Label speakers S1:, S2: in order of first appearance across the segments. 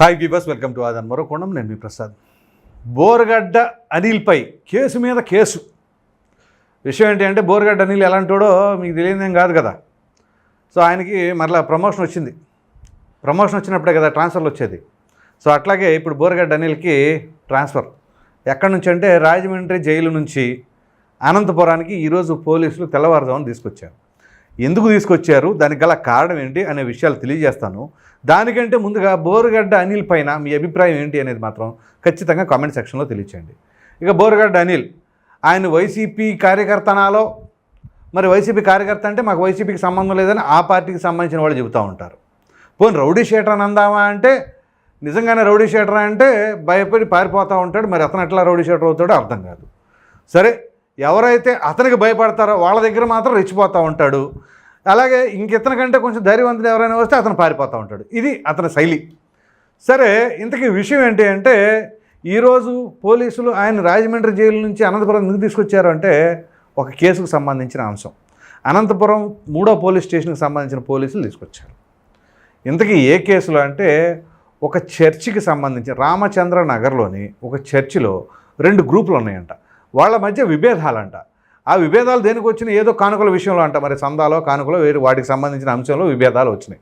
S1: Hi బీబస్ welcome to Aadhan మరోకోణం నేను మీ ప్రసాద్ బోరగడ్డ అనిల్పై కేసు మీద కేసు. విషయం ఏంటి అంటే బోరగడ్డ అనిల్ ఎలాంటోడో మీకు తెలియదేం కాదు కదా. సో ఆయనకి మరలా ప్రమోషన్ వచ్చింది. ప్రమోషన్ వచ్చినప్పుడే కదా ట్రాన్స్ఫర్లు వచ్చేది. సో అట్లాగే ఇప్పుడు బోరగడ్డ అనిల్కి ట్రాన్స్ఫర్ ఎక్కడి నుంచి అంటే రాజమండ్రి జైలు నుంచి అనంతపురానికి ఈరోజు పోలీసులు తెల్లవారుజామున తీసుకొచ్చారు. ఎందుకు తీసుకొచ్చారు? దానికి గల కారణం ఏంటి? అనే విషయాలు తెలియజేస్తాను. దానికంటే ముందుగా బోరుగడ్డ అనిల్ పైన మీ అభిప్రాయం ఏంటి అనేది మాత్రం ఖచ్చితంగా కామెంట్ సెక్షన్లో తెలియచేయండి. ఇక బోరుగడ్డ అనిల్ ఆయన వైసీపీ కార్యకర్తనాలో మరి వైసీపీ కార్యకర్త అంటే మాకు వైసీపీకి సంబంధం లేదని ఆ పార్టీకి సంబంధించిన వాళ్ళు చెబుతూ ఉంటారు. పోనీ రౌడీ షీటర్ అని అందామా అంటే? నిజంగానే రౌడీ షేటర్ అంటే భయపడి పారిపోతూ ఉంటాడు. మరి అతను ఎట్లా రౌడీ షేటర్ అవుతాడో అర్థం కాదు. సరే ఎవరైతే అతనికి భయపడతారో వాళ్ళ దగ్గర మాత్రం రెచ్చిపోతూ ఉంటాడు. అలాగే ఇంకితని కంటే కొంచెం ధైర్యవంతులు ఎవరైనా వస్తే అతను పారిపోతూ ఉంటాడు. ఇది అతని శైలి. సరే ఇంతకీ విషయం ఏంటి అంటే ఈరోజు పోలీసులు ఆయన రాజమండ్రి జైలు నుంచి అనంతపురం ఎందుకు తీసుకొచ్చారు అంటే ఒక కేసుకు సంబంధించిన అంశం. అనంతపురం మూడో పోలీస్ స్టేషన్కి సంబంధించిన పోలీసులు తీసుకొచ్చారు. ఇంతకీ ఏ కేసులో అంటే ఒక చర్చికి సంబంధించి రామచంద్ర నగర్లోని ఒక చర్చిలో రెండు గ్రూపులు ఉన్నాయంట. వాళ్ళ మధ్య విభేదాలంట. ఆ విభేదాలు దేనికి వచ్చినాయి? ఏదో కానుకల విషయంలో అంట. మరి సందాలో కానుకలో వేరు వాటికి సంబంధించిన అంశంలో విభేదాలు వచ్చినాయి.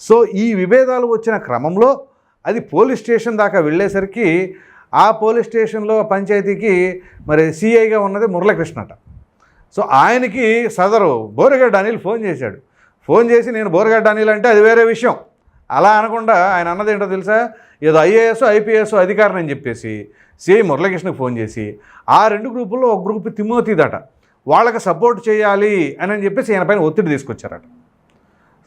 S1: సో ఈ విభేదాలు వచ్చిన క్రమంలో అది పోలీస్ స్టేషన్ దాకా వెళ్ళేసరికి ఆ పోలీస్ స్టేషన్లో పంచాయతీకి మరి సిఐగా ఉన్నది మురళకృష్ణట సో ఆయనకి సదరు బోరగడ్డ అనిల్ ఫోన్ చేశాడు. ఫోన్ చేసి నేను బోరగడ్డ అనిల్ అంటే అది వేరే విషయం. అలా అనకుండా ఆయన అన్నది ఏంటో తెలుసా? ఏదో ఐఏఎస్ ఐపీఎస్ అధికారిని అని చెప్పేసి సిఐ మురళీకృష్ణకు ఫోన్ చేసి ఆ రెండు గ్రూపుల్లో ఒక గ్రూప్ తిమ్మోతిదట వాళ్ళకి సపోర్ట్ చేయాలి అని అని చెప్పేసి ఈయన పైన ఒత్తిడి తీసుకొచ్చారట.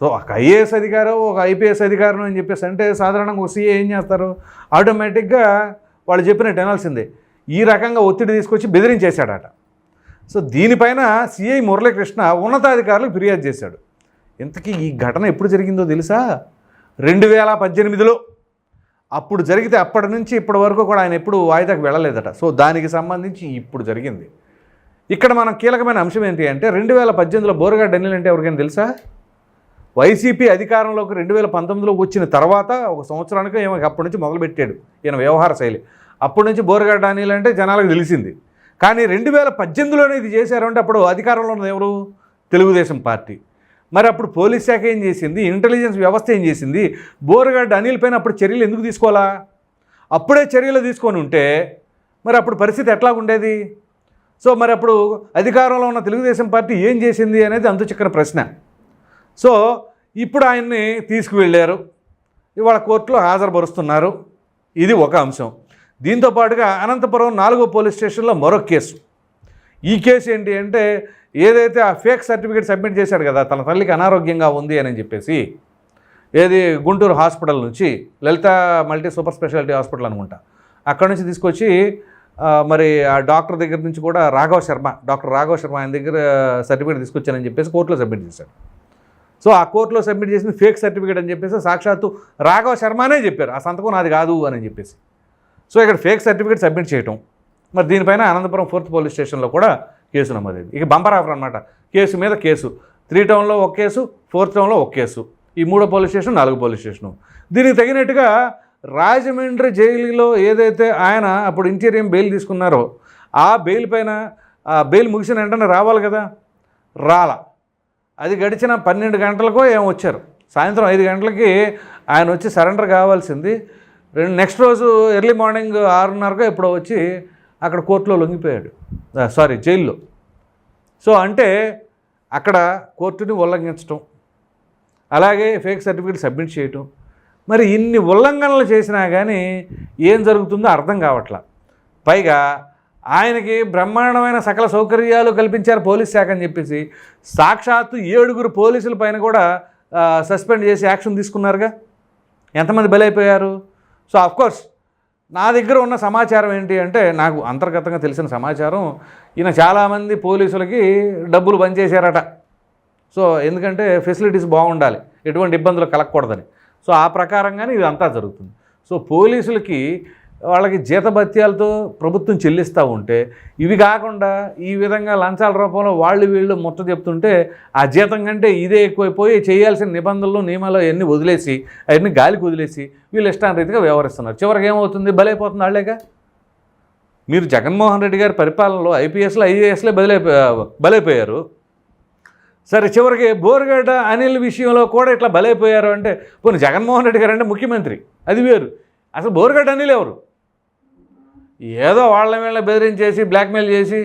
S1: సో ఒక ఐఏఎస్ అధికారం ఒక ఐపీఎస్ అధికారం అని చెప్పేసి అంటే సాధారణంగా ఒక సీఏ ఏం చేస్తారు? ఆటోమేటిక్గా వాళ్ళు చెప్పినట్టు వినాల్సిందే. ఈ రకంగా ఒత్తిడి తీసుకొచ్చి బెదిరించేశాడట. సో దీనిపైన సిఐ మురళీకృష్ణ ఉన్నతాధికారులకు ఫిర్యాదు చేశాడు. ఇంతకీ ఈ ఘటన ఎప్పుడు జరిగిందో తెలుసా? రెండు వేల పద్దెనిమిదిలో. అప్పుడు జరిగితే అప్పటి నుంచి ఇప్పటి వరకు కూడా ఆయన ఎప్పుడు వాయిదాకు వెళ్ళలేదట. సో దానికి సంబంధించి ఇప్పుడు జరిగింది. ఇక్కడ మనం కీలకమైన అంశం ఏంటి అంటే రెండు వేల పద్దెనిమిదిలో బోరగడ్డ అనిల్ అంటే ఎవరికైనా తెలుసా? వైసీపీ అధికారంలోకి రెండు వేల పంతొమ్మిదిలో వచ్చిన తర్వాత ఒక సంవత్సరానికి ఏమో అప్పటి నుంచి మొదలుపెట్టాడు ఈయన వ్యవహార శైలి. అప్పటి నుంచి బోరగడ్డ అనిల్ అంటే జనాలకు తెలిసింది. కానీ రెండు వేల పద్దెనిమిదిలోనే ఇది చేశారంటే అప్పుడు అధికారంలో ఉన్నది ఎవరు? తెలుగుదేశం పార్టీ. మరి అప్పుడు పోలీస్ శాఖ ఏం చేసింది? ఇంటెలిజెన్స్ వ్యవస్థ ఏం చేసింది? బోరగడ్డ అనిల్ పైన అప్పుడు చర్యలు ఎందుకు తీసుకోవాలా? అప్పుడే చర్యలు తీసుకొని ఉంటే మరి అప్పుడు పరిస్థితి ఎట్లా ఉండేది? సో మరి అప్పుడు అధికారంలో ఉన్న తెలుగుదేశం పార్టీ ఏం చేసింది అనేది అంతు చిక్కన ప్రశ్న. సో ఇప్పుడు ఆయన్ని తీసుకువెళ్ళారు. ఇవాళ కోర్టులో హాజరుపరుస్తున్నారు. ఇది ఒక అంశం. దీంతో పాటుగా అనంతపురం నాలుగో పోలీస్ స్టేషన్లో మరో కేసు. ఈ కేసు ఏంటి అంటే ఏదైతే ఆ ఫేక్ సర్టిఫికేట్ సబ్మిట్ చేశాడు కదా తన తల్లికి అనారోగ్యంగా ఉంది అని చెప్పేసి ఏది గుంటూరు హాస్పిటల్ నుంచి Lalitha multi super speciality hospital అనుకుంటా అక్కడ నుంచి తీసుకొచ్చి మరి ఆ డాక్టర్ దగ్గర నుంచి కూడా రాఘవ శర్మ డాక్టర్ రాఘవ శర్మ ఆయన దగ్గర సర్టిఫికేట్ తీసుకొచ్చానని చెప్పేసి కోర్టులో సబ్మిట్ చేశాడు. సో ఆ కోర్టులో సబ్మిట్ చేసిన ఫేక్ సర్టిఫికేట్ అని చెప్పేసి సాక్షాత్తు రాఘవ శర్మనే చెప్పారు ఆ సంతకం నాది కాదు అని చెప్పేసి. సో ఇక్కడ ఫేక్ సర్టిఫికేట్ సబ్మిట్ చేయటం మరి దీనిపైన అనంతపురం ఫోర్త్ పోలీస్ స్టేషన్లో కూడా కేసు నమోదైంది. ఇక బంపర్ ఆఫర్ అనమాట కేసు మీద కేసు. త్రీ టౌన్లో ఒక కేసు ఫోర్త్ టౌన్లో ఒక కేసు. ఈ మూడో పోలీస్ స్టేషన్ నాలుగు పోలీస్ స్టేషను. దీనికి తగినట్టుగా రాజమండ్రి జైలులో ఏదైతే ఆయన అప్పుడు ఇంటీరియం బెయిల్ తీసుకున్నారో ఆ బెయిల్ పైన ఆ బెయిల్ ముగిసిన వెంటనే రావాలి కదా? రాల. అది గడిచిన పన్నెండు గంటలకో ఏమో వచ్చారు. సాయంత్రం ఐదు గంటలకి ఆయన వచ్చి సరెండర్ కావాల్సింది. రెండు నెక్స్ట్ రోజు ఎర్లీ మార్నింగ్ ఆరున్నరకో ఎప్పుడో వచ్చి అక్కడ కోర్టులో లొంగిపోయాడు. సారీ జైల్లో. సో అంటే అక్కడ కోర్టుని ఉల్లంఘించటం అలాగే ఫేక్ సర్టిఫికేట్ సబ్మిట్ చేయటం. మరి ఇన్ని ఉల్లంఘనలు చేసినా కానీ ఏం జరుగుతుందో అర్థం కావట్లా. పైగా ఆయనకి బ్రహ్మాండమైన సకల సౌకర్యాలు కల్పించారు పోలీస్ శాఖ అని చెప్పేసి సాక్షాత్తు ఏడుగురు పోలీసుల పైన కూడా సస్పెండ్ చేసి యాక్షన్ తీసుకున్నారుగా. ఎంతమంది బలైపోయారు? సో అఫ్కోర్స్ నా దగ్గర ఉన్న సమాచారం ఏంటి అంటే నాకు అంతర్గతంగా తెలిసిన సమాచారం ఈయన చాలామంది పోలీసులకి డబ్బులు పనిచేశారట సో ఎందుకంటే ఫెసిలిటీస్ బాగుండాలి ఎటువంటి ఇబ్బందులు కలగకూడదని. సో ఆ ప్రకారంగానే ఇదంతా జరుగుతుంది. సో పోలీసులకి వాళ్ళకి జీతభత్యాలతో ప్రభుత్వం చెల్లిస్తూ ఉంటే ఇవి కాకుండా ఈ విధంగా లంచాల రూపంలో వాళ్ళు వీళ్ళు ముట్ట చెప్తుంటే ఆ జీతం కంటే ఇదే ఎక్కువైపోయి చేయాల్సిన నిబంధనలు నియమాలు అవన్నీ వదిలేసి అవన్నీ గాలికి వదిలేసి వీళ్ళు ఇష్టానరీతిగా వ్యవహరిస్తున్నారు. చివరికి ఏమవుతుంది? బలైపోతుంది వాళ్ళేగా? మీరు జగన్మోహన్ రెడ్డి గారి పరిపాలనలో ఐపీఎస్లు ఐఏఎస్లే బదిలైపో బలైపోయారు. సరే చివరికి బోరుగడ్డ అనిల్ విషయంలో కూడా ఇట్లా బలైపోయారు అంటే పోనీ జగన్మోహన్ రెడ్డి గారు అంటే ముఖ్యమంత్రి. అది వేరు. అసలు బోరుగడ్డ అనిల్ ఎవరు? ఏదో వాళ్ళ వీళ్ళ బెదిరించేసి బ్లాక్మెయిల్ చేసి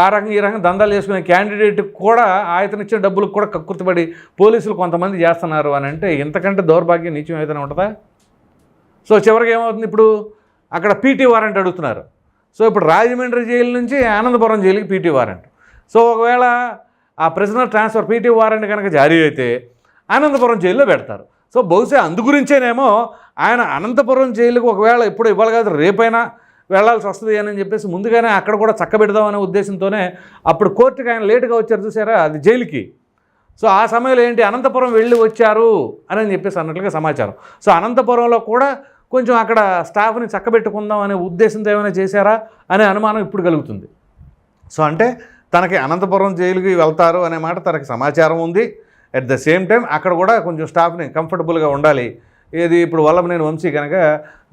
S1: ఆ రకం ఈ రకం దందాలు చేసుకునే క్యాండిడేట్ కూడా ఆయన ఇచ్చిన డబ్బులకు కూడా కక్కుర్తిపడి పోలీసులు కొంతమంది చేస్తున్నారు అని అంటే ఇంతకంటే దౌర్భాగ్యం నిత్యం ఏదైనా ఉంటుందా? సో చివరికి ఏమవుతుంది ఇప్పుడు? అక్కడ పీటీ వారెంట్ అడుగుతున్నారు. సో ఇప్పుడు రాజమండ్రి జైలు నుంచి ఆనందపురం జైలుకి పీటీ వారెంట్ సో ఒకవేళ ఆ ప్రిజనర్ ట్రాన్స్ఫర్ పీటీ వారెంట్ కనుక జారీ అయితే అనంతపురం జైల్లో పెడతారు. సో బహుశా అందు గురించేనేమో ఆయన అనంతపురం జైలుకు ఒకవేళ ఇప్పుడు ఇవ్వాలి కాదు రేపైనా వెళ్ళాల్సి వస్తుంది అని చెప్పేసి ముందుగానే అక్కడ కూడా చక్కబెడదామనే ఉద్దేశంతోనే అప్పుడు కోర్టుకి ఆయన లేటుగా వచ్చారు చూసారా? అది జైలుకి. సో ఆ సమయంలో ఏంటి? అనంతపురం వెళ్ళి వచ్చారు అని చెప్పేసి అన్నట్లుగా సమాచారం. సో అనంతపురంలో కూడా కొంచెం అక్కడ స్టాఫ్ని చక్కబెట్టుకుందాం అనే ఉద్దేశంతో ఏమైనా చేశారా అనే అనుమానం ఇప్పుడు కలుగుతుంది. సో అంటే తనకి అనంతపురం జైలుకి వెళ్తారు అనే మాట తనకి సమాచారం ఉంది. అట్ ద సేమ్ టైం అక్కడ కూడా కొంచెం స్టాఫ్ని కంఫర్టబుల్గా ఉండాలి. ఏది ఇప్పుడు వల్ల నేను వంశీ కనుక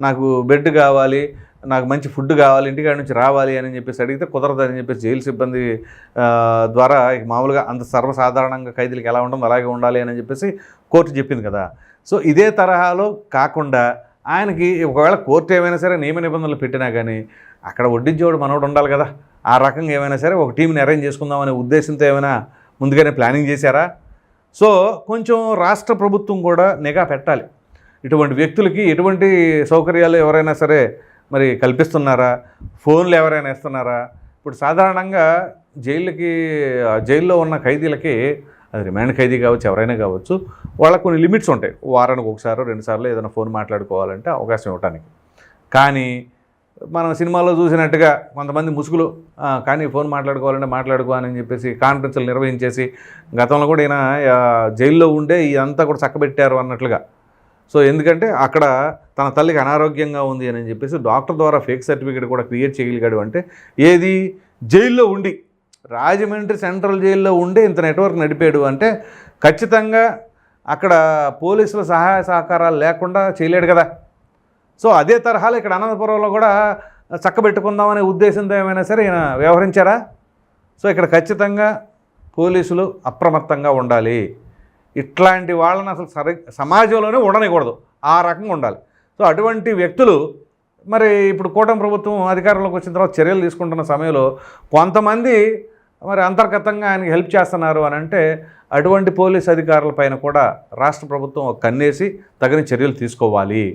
S1: నాకు బెడ్ కావాలి నాకు మంచి ఫుడ్ కావాలి ఇంటికాడ నుంచి రావాలి అని చెప్పేసి అడిగితే కుదరదని చెప్పేసి జైలు సిబ్బంది ద్వారా ఇక మామూలుగా అంత సర్వసాధారణంగా ఖైదీలకు ఎలా ఉంటుందో అలాగే ఉండాలి అని చెప్పేసి కోర్టు చెప్పింది కదా. సో ఇదే తరహాలో కాకుండా ఆయనకి ఒకవేళ కోర్టు ఏమైనా సరే నియమ నిబంధనలు పెట్టినా కానీ అక్కడ వడ్డించేవాడు మనోడు ఉండాలి కదా. ఆ రకంగా ఏమైనా సరే ఒక టీంని అరేంజ్ చేసుకుందామనే ఉద్దేశంతో ఏమైనా ముందుగానే ప్లానింగ్ చేశారా? సో కొంచెం రాష్ట్ర ప్రభుత్వం కూడా నిఘా పెట్టాలి. ఇటువంటి వ్యక్తులకి ఎటువంటి సౌకర్యాలు ఎవరైనా సరే మరి కల్పిస్తున్నారా? ఫోన్లు ఎవరైనా ఇస్తున్నారా ఇప్పుడు సాధారణంగా జైలుకి జైల్లో ఉన్న ఖైదీలకి అది రిమాండ్ ఖైదీ కావచ్చు ఎవరైనా కావచ్చు వాళ్ళకు కొన్ని లిమిట్స్ ఉంటాయి. వారానికి ఒకసారి రెండుసార్లు ఏదైనా ఫోన్ మాట్లాడుకోవాలంటే అవకాశం ఇవ్వడానికి కానీ మనం సినిమాలో చూసినట్టుగా కొంతమంది ముసుగులు కానీ ఫోన్ మాట్లాడుకోవాలంటే మాట్లాడుకో అని చెప్పేసి కాన్ఫరెన్స్లు నిర్వహించేసి గతంలో కూడా ఈయన జైల్లో ఉండే ఇదంతా కూడా చక్కబెట్టారు అన్నట్లుగా. సో ఎందుకంటే అక్కడ తన తల్లికి అనారోగ్యంగా ఉంది అని చెప్పేసి డాక్టర్ ద్వారా ఫేక్ సర్టిఫికేట్ కూడా క్రియేట్ చేయగలిగాడు అంటే ఏది? జైల్లో ఉండి. రాజమండ్రి సెంట్రల్ జైల్లో ఉండి ఇంత నెట్వర్క్ నడిపాడు అంటే ఖచ్చితంగా అక్కడ పోలీసుల సహాయ సహకారాలు లేకుండా చేయలేడు కదా. సో అదే తరహాలో ఇక్కడ అనంతపురంలో కూడా చక్కబెట్టుకుందామనే ఉద్దేశంతో ఏమైనా సరే ఈయన వ్యవహరించారా? సో ఇక్కడ ఖచ్చితంగా పోలీసులు అప్రమత్తంగా ఉండాలి. ఇట్లాంటి వాళ్ళని అసలు సరి సమాజంలోనే ఉండనికూడదు. ఆ రకంగా ఉండాలి. సో అటువంటి వ్యక్తులు మరి ఇప్పుడు కూటమి ప్రభుత్వం అధికారంలోకి వచ్చిన తర్వాత చర్యలు తీసుకుంటున్న సమయంలో కొంతమంది మరి అంతర్గతంగా ఆయనకి హెల్ప్ చేస్తున్నారు అని అంటే అటువంటి పోలీస్ అధికారులపైన కూడా రాష్ట్ర ప్రభుత్వం కన్నేసి తగిన చర్యలు తీసుకోవాలి.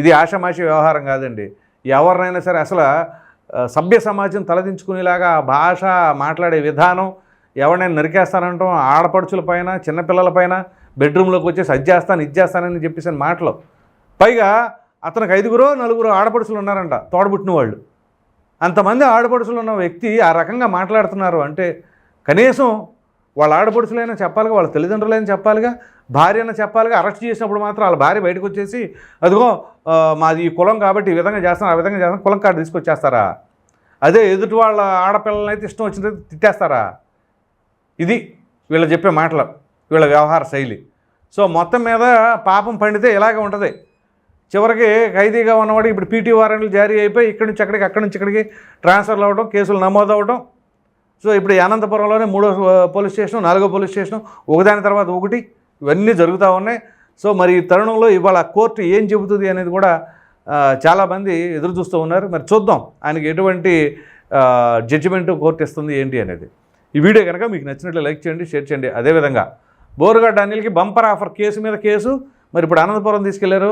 S1: ఇది ఆషామాషి వ్యవహారం కాదండి. ఎవరినైనా సరే అసలు సభ్య సమాజం తలదించుకునేలాగా భాష మాట్లాడే విధానం ఎవరినైనా నరికేస్తానంటాం ఆడపడుచుల పైన చిన్నపిల్లల పైన బెడ్రూమ్లోకి వచ్చేసి అది చేస్తాను ఇది చేస్తానని చెప్పేసి మాటలు. పైగా అతనికి ఐదుగురో నలుగురు ఆడపడుచులు ఉన్నారంట తోడబుట్టిన వాళ్ళు. అంతమంది ఆడపడుచులు ఉన్న వ్యక్తి ఆ రకంగా మాట్లాడుతున్నారు అంటే కనీసం వాళ్ళ ఆడపడుచులైనా చెప్పాలిగా వాళ్ళ తల్లిదండ్రులైనా చెప్పాలిగా భార్య అయినా చెప్పాలిగా అరెస్ట్ చేసినప్పుడు మాత్రం వాళ్ళ భార్య బయటకు వచ్చేసి అదిగో మాది ఈ కులం కాబట్టి ఈ విధంగా చేస్తాను ఆ విధంగా చేస్తాను కులం కార్డు తీసుకొచ్చేస్తారా? అదే ఎదుటి వాళ్ళ ఆడపిల్లలైతే ఇష్టం వచ్చినట్టు తిట్టేస్తారా? ఇది వీళ్ళు చెప్పే మాటలు వీళ్ళ వ్యవహార శైలి. సో మొత్తం మీద పాపం పండితే ఇలాగే ఉంటుంది. చివరికి ఖైదీగా ఉన్నవాడు ఇప్పుడు పీటీ వారెంట్లు జారీ అయిపోయి ఇక్కడి నుంచి అక్కడికి అక్కడి నుంచి ఇక్కడికి ట్రాన్స్ఫర్లు అవ్వడం కేసులు నమోదు అవ్వడం సో ఇప్పుడు అనంతపురంలోనే మూడో పోలీస్ స్టేషన్ నాలుగో పోలీస్ స్టేషన్ ఒకదాని తర్వాత ఒకటి ఇవన్నీ జరుగుతూ ఉన్నాయి. సో మరి ఈ తరుణంలో ఇవాళ కోర్టు ఏం చెబుతుంది అనేది కూడా చాలామంది ఎదురు చూస్తూ ఉన్నారు. మరి చూద్దాం ఆయనకి ఎటువంటి జడ్జిమెంట్ కోర్టు ఇస్తుంది ఏంటి అనేది. ఈ వీడియో కనుక మీకు నచ్చినట్లు లైక్ చేయండి షేర్ చేయండి. అదేవిధంగా బోరుగడ్డ అనిల్కి బంపర్ ఆఫర్ కేసు మీద కేసు. మరి ఇప్పుడు అనంతపురం తీసుకెళ్ళారు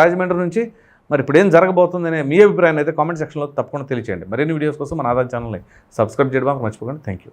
S1: రాజమండ్రి నుంచి. మరి ఇప్పుడు ఏం జరగబోతుందనే మీ అభిప్రాయాన్ని అయితే కామెంట్ సెక్షన్లో తప్పకుండా తెలియచేయండి. మరిన్ని వీడియోస్ కోసం మన ఆదాయ ఛానల్ని సబ్స్క్రైబ్ చేయడం మర్చిపోకండి. Thank you